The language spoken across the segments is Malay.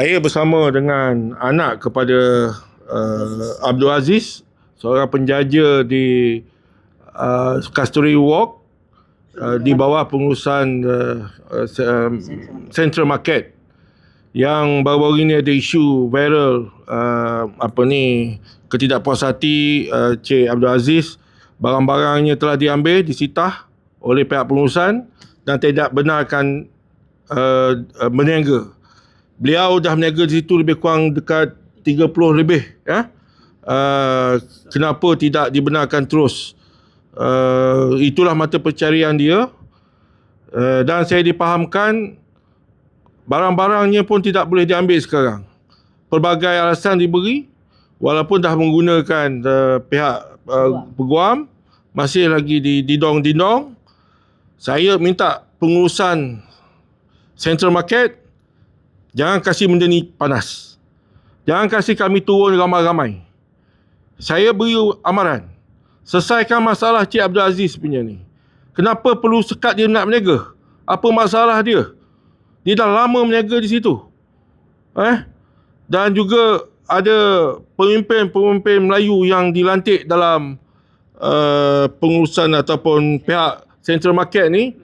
Saya bersama dengan anak kepada uh, Abdul Aziz, seorang penjaja di uh, Kasturi Walk uh, di bawah pengurusan uh, uh, um, Central Market yang baru-baru ini ada isu viral uh, apa ni ketidakpuas hati uh, Cik Abdul Aziz barang-barangnya telah diambil disitah oleh pihak pengurusan dan tidak benarkan uh, uh, berniaga. Beliau dah berniaga di situ lebih kurang dekat 30 lebih ya. Uh, kenapa tidak dibenarkan terus? Uh, itulah mata pencarian dia. Uh, dan saya dipahamkan barang-barangnya pun tidak boleh diambil sekarang. Pelbagai alasan diberi walaupun dah menggunakan uh, pihak uh, peguam masih lagi di didong-didong. Saya minta pengurusan Central Market jangan kasih benda ni panas. Jangan kasih kami turun ramai-ramai. Saya beri amaran. Selesaikan masalah Cik Abdul Aziz punya ni. Kenapa perlu sekat dia nak berniaga? Apa masalah dia? Dia dah lama berniaga di situ. Eh? Dan juga ada pemimpin-pemimpin Melayu yang dilantik dalam uh, pengurusan ataupun pihak Central Market ni.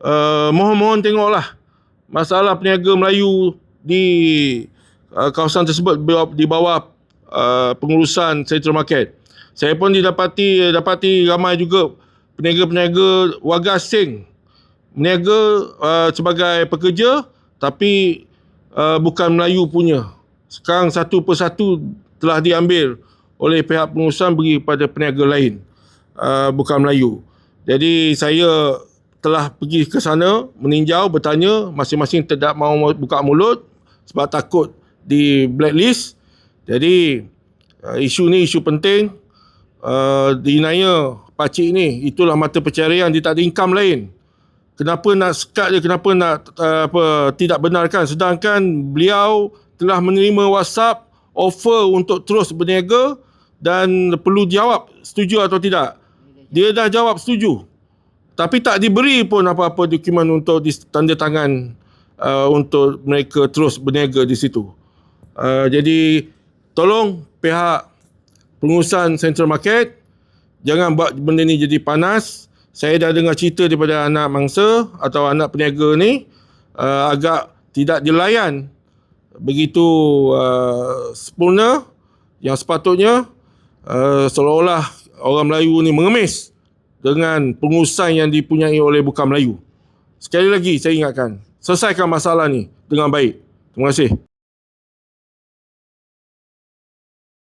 Uh, mohon-mohon tengoklah masalah peniaga Melayu di uh, kawasan tersebut di bawah uh, pengurusan Central Market. Saya pun didapati dapati ramai juga peniaga-peniaga warga asing meniaga uh, sebagai pekerja tapi uh, bukan Melayu punya. Sekarang satu persatu telah diambil oleh pihak pengurusan bagi kepada peniaga lain uh, bukan Melayu. Jadi saya telah pergi ke sana meninjau bertanya masing-masing tidak mahu buka mulut sebab takut di blacklist. Jadi uh, isu ni isu penting. Uh, di Naya pakcik ni itulah mata pencarian dia tak ada income lain. Kenapa nak sekat dia kenapa nak uh, apa tidak benarkan sedangkan beliau telah menerima WhatsApp offer untuk terus berniaga dan perlu jawab setuju atau tidak. Dia dah jawab setuju. Tapi tak diberi pun apa-apa dokumen untuk tanda tangan uh, untuk mereka terus berniaga di situ. Uh, jadi tolong pihak pengurusan Central Market jangan buat benda ni jadi panas. Saya dah dengar cerita daripada anak mangsa atau anak peniaga ni uh, agak tidak dilayan begitu uh, sempurna yang sepatutnya uh, seolah-olah orang Melayu ni mengemis dengan pengurusan yang dipunyai oleh bukan Melayu. Sekali lagi saya ingatkan, selesaikan masalah ni dengan baik. Terima kasih.